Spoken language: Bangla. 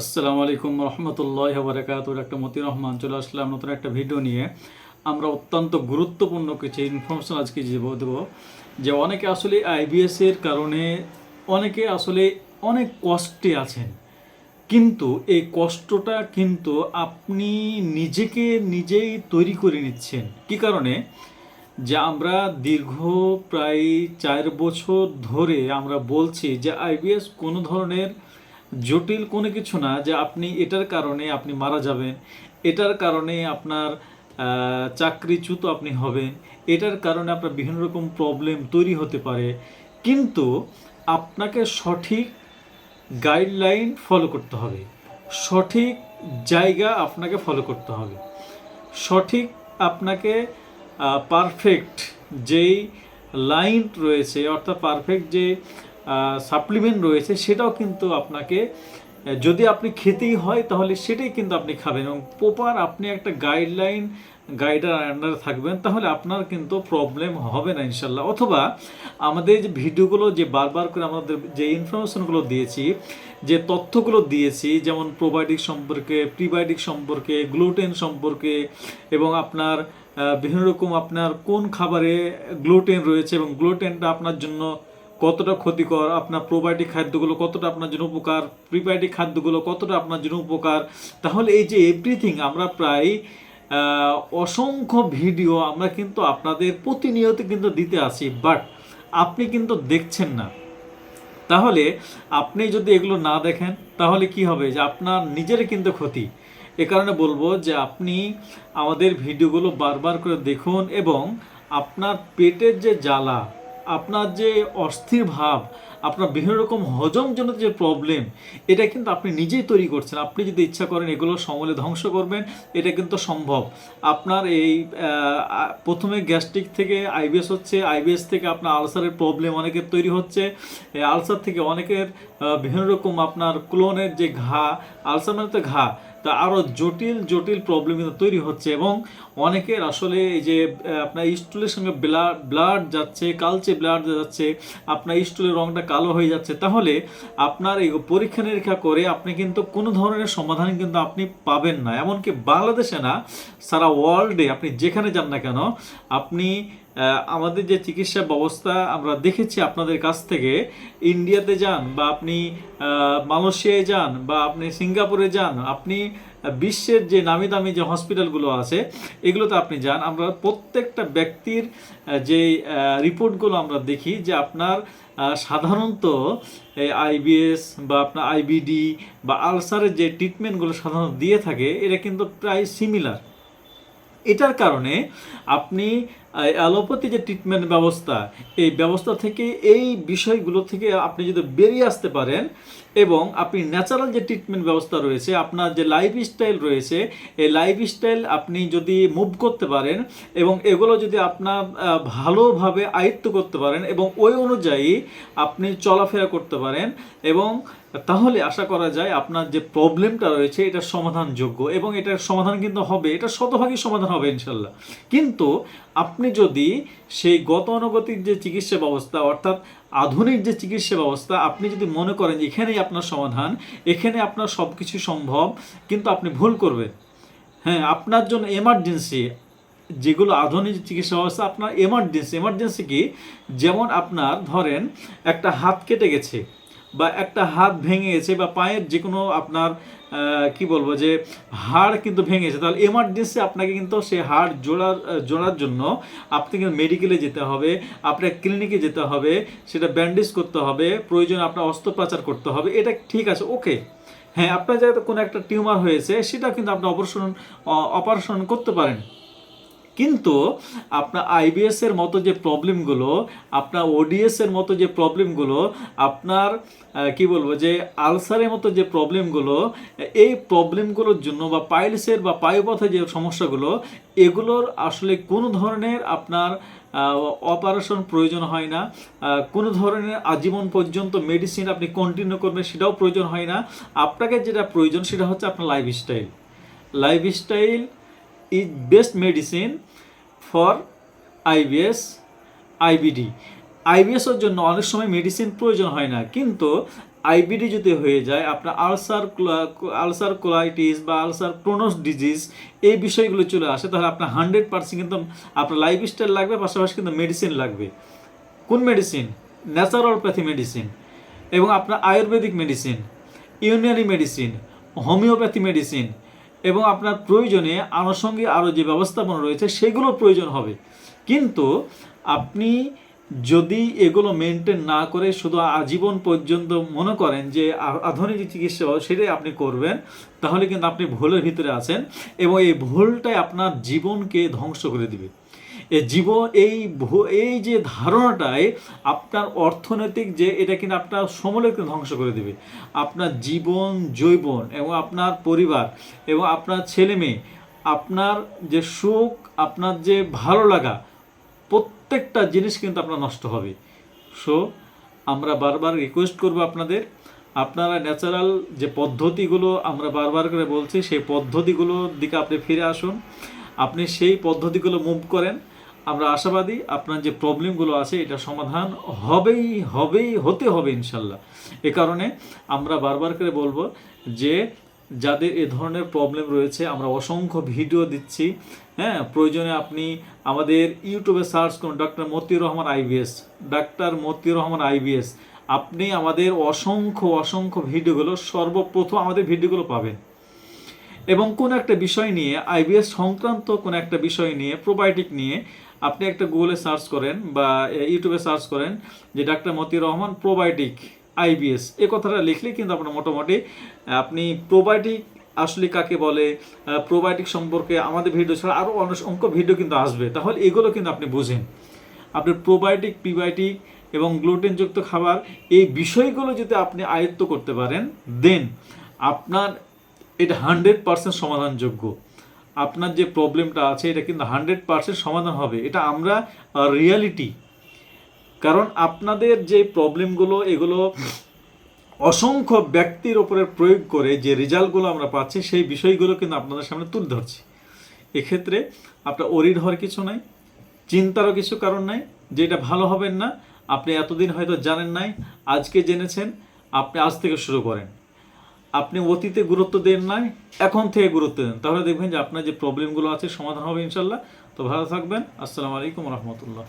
আসসালামু আলাইকুম রহমতুল্লাহ বারাকাতুর একটা মতি রহমান, চলে আসলাম নতুন একটা ভিডিও নিয়ে। আমরা অত্যন্ত গুরুত্বপূর্ণ কিছু ইনফরমেশন আজকে দেবো দেবো যে অনেকে আসলে আইবিএস এর কারণে অনেকে আসলে অনেক কষ্টে আছেন। কিন্তু এই কষ্টটা কিন্তু আপনি নিজেকে নিজেই তৈরি করে নিচ্ছেন। কি কারণে? যে আমরা দীর্ঘ প্রায় চার বছর ধরে আমরা বলছি যে আইবিএস কোনো ধরনের জটিল কোনো কিছু না যে আপনি এটার কারণে আপনি মারা যাবেন, এটার কারণে আপনার চাকরিচ্যুত আপনি হবেন, এটার কারণে আপনার বিভিন্ন রকম প্রবলেম তৈরি হতে পারে। কিন্তু আপনাকে সঠিক গাইডলাইন ফলো করতে হবে। সঠিক জায়গা আপনাকে ফলো করতে হবে। সঠিক আপনাকে পারফেক্ট যেই লাইন রয়েছে, অর্থাৎ পারফেক্ট যে সাপ্লিমেন্ট রয়েছে, সেটাও কিন্তু আপনাকে যদি আপনি খেতেই হয় তাহলে সেটাই কিন্তু আপনি খাবেন। এবং প্রপার আপনি একটা গাইডলাইন গাইডার আন্ডারে থাকবেন, তাহলে আপনার কিন্তু প্রবলেম হবে না ইনশাল্লাহ। অথবা আমাদের যে ভিডিওগুলো যে বারবার করে আমাদের যে ইনফরমেশনগুলো দিয়েছি, যে তথ্যগুলো দিয়েছি, যেমন প্রোবায়োটিক সম্পর্কে প্রিবায়োটিক সম্পর্কে গ্লুটেন সম্পর্কে, এবং আপনার বিভিন্ন রকম আপনার কোন খাবারে গ্লুটেন রয়েছে, এবং গ্লুটেনটা আপনার জন্য কতটা ক্ষতিকর, আপনার প্রোবায়োটিক খাদ্যগুলো কতটা আপনার জন্য উপকার প্রিবায়োটিক খাদ্যগুলো কতটা আপনার জন্য উপকার, তাহলে এই যে এভরিথিং আমরা প্রায় অসংখ্য ভিডিও আমরা কিন্তু আপনাদের প্রতিনিয়ত কিন্তু দিতে আসি বাট আপনি কিন্তু দেখছেন না। তাহলে আপনি যদি এগুলো না দেখেন, তাহলে কি হবে? যে আপনার নিজের কিন্তু ক্ষতি। এ কারণে বলব যে আপনি আমাদের ভিডিওগুলো বারবার করে দেখুন এবং আপনার পেটের যে জ্বালা আপনার যে অস্থির ভাব, আপনার বিভিন্ন রকম হজমজনিত যে প্রবলেম এটা কিন্তু আপনি নিজেই তৈরি করছেন। আপনি যদি ইচ্ছা করেন এগুলো সমলে ধ্বংস করবেন, এটা কিন্তু সম্ভব। আপনার এই প্রথমে গ্যাস্ট্রিক থেকে আইবিএস হচ্ছে, আইবিএস থেকে আপনার আলসারের প্রবলেম অনেকের তৈরি হচ্ছে। আলসার থেকে অনেকের বিভিন্ন রকম আপনার ক্লোনের যে ঘা, আলসার মানে তো ঘা তা আরও জটিল জটিল প্রবলেম কিন্তু তৈরি হচ্ছে এবং অনেকের আসলে এই যে আপনার স্টুলের সঙ্গে ব্লাড ব্লাড যাচ্ছে, কালচে ব্লাড যাচ্ছে, আপনার স্টুলের রঙটা কালো হয়ে যাচ্ছে, তাহলে আপনার এই পরীক্ষা নিরীক্ষা করে আপনি কিন্তু কোনো ধরনের সমাধান কিন্তু আপনি পাবেন না। এমনকি বাংলাদেশে না, সারা ওয়ার্ল্ডে আপনি যেখানে যান না কেন, আপনি আমাদের যে চিকিৎসা ব্যবস্থা আমরা দেখেছি আপনাদের কাছ থেকে, ইন্ডিয়াতে যান বা আপনি মালয়েশিয়ায় যান বা আপনি সিঙ্গাপুরে যান, আপনি বিশ্বের যে নামি দামি যে হসপিটালগুলো আছে, এগুলোতে আপনি যান। আমরা প্রত্যেকটা ব্যক্তির যে রিপোর্টগুলো আমরা দেখি যে আপনার সাধারণত আইবিএস বা আপনার আইবিডি বা আলসারের যে ট্রিটমেন্টগুলো সাধারণত দিয়ে থাকে, এটা কিন্তু প্রায় সিমিলার এটার কারণে আপনি অ্যালোপ্যাথি যে ট্রিটমেন্ট ব্যবস্থা, এই ব্যবস্থা থেকে এই বিষয়গুলো থেকে আপনি যদি বেরিয়ে আসতে পারেন এবং আপনি ন্যাচারাল যে ট্রিটমেন্ট ব্যবস্থা রয়েছে, আপনার যে লাইফস্টাইল রয়েছে, এই লাইফস্টাইল আপনি যদি মুভ করতে পারেন এবং এগুলো যদি আপনার ভালোভাবে আয়ত্ত করতে পারেন এবং ওই অনুযায়ী আপনি চলাফেরা করতে পারেন এবং তাহলে আশা করা যায় আপনার যে প্রবলেমটা রয়েছে, এটা সমাধানযোগ্য এবং এটার সমাধান কিন্তু হবে, এটা শতভাগই সমাধান হবে ইনশাল্লাহ। কিন্তু আপনি যদি সেই গতানুগতিক যে চিকিৎসা ব্যবস্থা, অর্থাৎ আধুনিক যে চিকিৎসা ব্যবস্থা, আপনি যদি মনে করেন যে এখানেই আপনার সমাধান, এখানে আপনার সব কিছু সম্ভব, কিন্তু আপনি ভুল করবেন। হ্যাঁ আপনার জন্য এমার্জেন্সি যেগুলো আধুনিক চিকিৎসা ব্যবস্থা, আপনার এমার্জেন্সি এমার্জেন্সি কি? যেমন আপনার ধরেন একটা হাত কেটে গেছে। বা একটা হাত ভেঙে গেছে বা পায়ের যে কোনো আপনার কি বলব যে হাড় কিন্তু ভেঙে গেছে তাহলে এমার্জেন্সি আপনাকে কিন্তু সেই হাড় জোড়ার জোড়ার জন্য আপনি কিন্তু মেডিকেলে যেতে হবে, আপনার ক্লিনিকে যেতে হবে, সেটা ব্যান্ডেজ করতে হবে, প্রয়োজন আপনার অস্ত্রোপচার করতে হবে, এটা ঠিক আছে ওকে হ্যাঁ আপনার যাতে কোনো একটা টিউমার হয়েছে সেটা কিন্তু আপনি অপারেশন অপারেশন করতে পারেন। কিন্তু আপনার আইবিএস এর মতো যে প্রবলেমগুলো আপনার ওডিএস এর মতো যে প্রবলেমগুলো আপনার কি বলব, যে আলসারের মতো যে প্রবলেমগুলো এই প্রবলেমগুলোর জন্য বা পাইলসের বা পায়ুপথে যে সমস্যাগুলো এগুলোর আসলে কোনো ধরনের আপনার অপারেশন প্রয়োজন হয় না। কোনো ধরনের আজীবন পর্যন্ত মেডিসিন আপনি কন্টিনিউ করবেন সেটাও প্রয়োজন হয় না। আপনাকে যেটা প্রয়োজন সেটা হচ্ছে আপনার lifestyle lifestyle is best medicine for IBS IBD আইবিএসের জন্য অনেক সময় মেডিসিন প্রয়োজন হয় না, কিন্তু আইবিডি যদি হয়ে যায়, আপনার আলসার আলসার কোলাইটিস বা আলসার ক্রোনোস ডিজিজ এই বিষয়গুলো চলে আসে, তাহলে আপনার হান্ড্রেড পার্সেন্ট কিন্তু আপনার লাইফস্টাইল লাগবে, পাশাপাশি কিন্তু মেডিসিন লাগবে। কোন মেডিসিন ন্যাচারালপ্যাথি মেডিসিন এবং আপনার Ayurvedic medicine Unani medicine homeopathy medicine এবং আপনার প্রয়োজনে আনুষঙ্গিক আরও যে ব্যবস্থাপনা রয়েছে, সেগুলো প্রয়োজন হবে। কিন্তু আপনি যদি এগুলো মেনটেন না করে শুধু আজীবন পর্যন্ত মনে করেন যে আধুনিক চিকিৎসা, সেটাই আপনি করবেন, তাহলে কিন্তু আপনি ভুলের ভিতরে আছেন এবং এই ভুলটাই আপনার জীবনকে ধ্বংস করে দিবে। জীবন, এই এই যে ধারণাটাই আপনার অর্থনৈতিক যে এটা কিন্তু আপনার সমলেকে ধ্বংস করে দেবে। আপনার জীবন জৈবন এবং আপনার পরিবার এবং আপনার ছেলে মেয়ে, আপনার যে সুখ, আপনার যে ভালো লাগা, প্রত্যেকটা জিনিস কিন্তু আপনার নষ্ট হবে। সো আমরা বারবার রিকোয়েস্ট করব আপনাদের, আপনারা ন্যাচারাল যে পদ্ধতিগুলো আমরা বারবার করে বলছি, সেই পদ্ধতিগুলোর দিকে আপনি ফিরে আসুন। আপনি সেই পদ্ধতিগুলো মুভ করেন। আমরা আশাবাদী আপনার যে প্রবলেমগুলো আছে, এটা সমাধান হবেই হবেই, হতে হবে ইনশাল্লাহ। এ কারণে আমরা বারবার করে বলব যে, যাদের এ ধরনের প্রবলেম রয়েছে, আমরা অসংখ্য ভিডিও দিচ্ছি। হ্যাঁ প্রয়োজনে আপনি আমাদের ইউটিউবে সার্চ করুন ডক্টর মতিউর রহমান আইবিএস, ডাক্তার মতিউর রহমান আইবিএস। আপনি আমাদের অসংখ্য অসংখ্য ভিডিওগুলো সর্বপ্রথম আমাদের ভিডিওগুলো পাবেন। এবং কোন একটা বিষয় নিয়ে, আইবিএস সংক্রান্ত কোন একটা বিষয় নিয়ে প্রোবায়োটিক নিয়ে আপনি একটা গুগলে সার্চ করেন বা ইউটিউবে সার্চ করেন যে ডাক্তার মতিউর রহমান প্রোবায়োটিক আইবিএস এ কথাটা লিখলে কিন্তু আপনার মোটামুটি, আপনি প্রোবায়োটিক আসলে কাকে বলে প্রোবায়োটিক সম্পর্কে আমাদের ভিডিও ছাড়া আরও অসংখ্য ভিডিও কিন্তু আসবে। তাহলে এগুলো কিন্তু আপনি বুঝেন। আপনার প্রোবায়োটিক প্রিবায়োটিক এবং গ্লুটেনযুক্ত খাবার, এই বিষয়গুলো যদি আপনি আয়ত্ত করতে পারেন দেন আপনার এটা হান্ড্রেড পার্সেন্ট সমাধানযোগ্য। আপনার যে প্রবলেমটা আছে, এটা কিন্তু হান্ড্রেড পার্সেন্ট সমাধান হবে। এটা আমরা রিয়ালিটি কারণ আপনাদের যে প্রবলেমগুলো, এগুলো অসংখ্য ব্যক্তির ওপরে প্রয়োগ করে যে রেজাল্টগুলো আমরা পাচ্ছি, সেই বিষয়গুলো কিন্তু আপনাদের সামনে তুলে ধরছি। এক্ষেত্রে আপনার অরিড হওয়ার কিছু নাই, চিন্তারও কিছু কারণ নাই, যে এটা ভালো হবেন না, আপনি এতদিন হয়তো জানেন নাই, আজকে জেনেছেন, আপনি আজ থেকে শুরু করেন। আপনি অতীতে গুরুত্ব দেন নাই, এখন থেকে গুরুত্ব দেন। তাহলে দেখবেন যে আপনার যে প্রবলেমগুলো আছে, সমাধান হবে ইনশাল্লাহ। তো ভালো থাকবেন। আসসালামু আলাইকুম রহমতুল্লাহ।